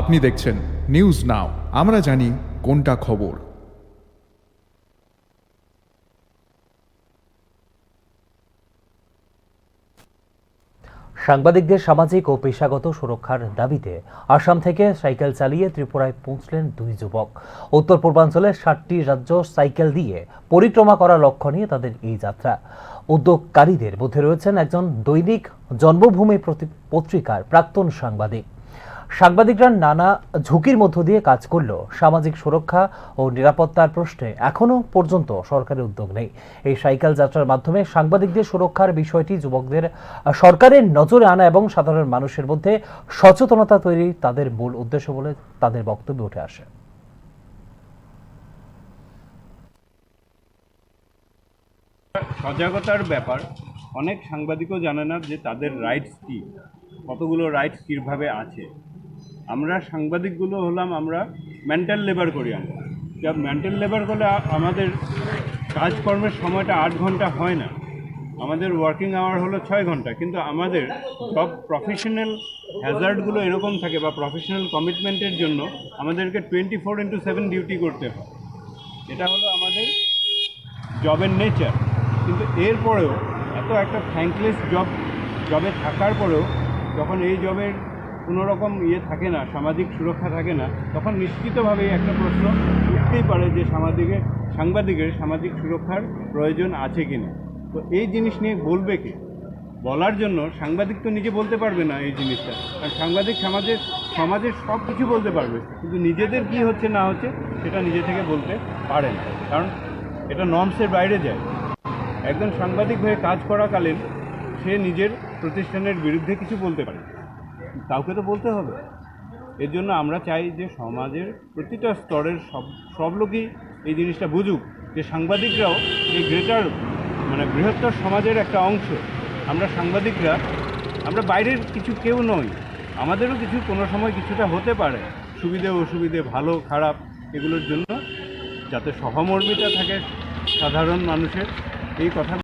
আপনি দেখছেন news now আমরা জানি কোনটা খবর। সাংবাদিকদের সামাজিক ও পেশাগত সুরক্ষার দাবিতে আসাম থেকে সাইকেল চালিয়ে ত্রিপুরায় পৌঁছলেন দুই যুবক। উত্তর পূর্বাঞ্চলের ষাটটি রাজ্য সাইকেল দিয়ে পরিক্রমা করার লক্ষ্য নিয়ে তাদের এই যাত্রা। উদ্যোগকারীদের মধ্যে রয়েছেন একজন দৈনিক জন্মভূমি পত্রিকার প্রাক্তন সাংবাদিক। সাংবাদিকরা নানা ঝুঁকির মধ্য দিয়ে কাজ করলেও সামাজিক সুরক্ষা ও নিরাপত্তার প্রশ্নে এখনও পর্যন্ত সরকারের উদ্যোগ নেই। এই সাইকেল যাত্রার মাধ্যমে সাংবাদিকদের সুরক্ষার বিষয়টি যুবকদের সরকারের নজরে আনা এবং সাধারণ মানুষের মধ্যে সচেতনতা তৈরি তাদের মূল উদ্দেশ্য বলে তাদের বক্তব্যে উঠে আসে। সজাগতার ব্যাপার। অনেক সাংবাদিকও জানে না যে তাদের রাইটস কী, কতগুলো রাইটস কীভাবে আছে। আমরা সাংবাদিকগুলো হলাম, আমরা মেন্টাল লেবার করি আমরা। যা মেন্টাল লেবার করলে আমাদের কাজকর্মের সময়টা আট ঘণ্টা হয় না। আমাদের ওয়ার্কিং আওয়ার হলো ছয় ঘণ্টা, কিন্তু আমাদের সব প্রফেশনাল হ্যাজার্ডগুলো এরকম থাকে বা প্রফেশনাল কমিটমেন্টের জন্য আমাদেরকে twenty four into seven duty করতে হয়। এটা হলো আমাদের জবের নেচার কিন্তু এরপরেও এত একটা থ্যাঙ্কলেস জব জবে থাকার পরেও যখন এই জবের কোনো রকম ইয়ে থাকে না, সামাজিক সুরক্ষা থাকে না, তখন নিশ্চিতভাবেই একটা প্রশ্ন উঠতেই পারে যে সামাজিকের, সাংবাদিকের সামাজিক সুরক্ষার প্রয়োজন আছে কি না তো এই জিনিস নিয়ে বলবে কে? বলার জন্য সাংবাদিক তো নিজে বলতে পারবে না এই জিনিসটা। আর সাংবাদিক সমাজের সমাজের সব কিছু বলতে পারবে, কিন্তু নিজেদের কি হচ্ছে না হচ্ছে সেটা নিজে থেকে বলতে পারে না। কারণ এটা নর্মসের বাইরে যায়। একজন সাংবাদিক হয়ে কাজ করাকালীন সে নিজের প্রতিষ্ঠানের বিরুদ্ধে কিছু বলতে পারে। কাউকে তো বলতে হবে। এর জন্য আমরা চাই যে সমাজের প্রতিটা স্তরের সব সব লোকই এই জিনিসটা বুঝুক যে সাংবাদিকরাও এই গ্রেটার মানে বৃহত্তর সমাজের একটা অংশ। আমরা সাংবাদিকরা, আমরা বাইরের কিছু কেউ নই। আমাদেরও কিছু কোনো সময় কিছুটা হতে পারে। সুবিধে, অসুবিধে, ভালো, খারাপ এগুলোর জন্য যাতে সহমর্মিতা থাকে সাধারণ মানুষের, এই কথা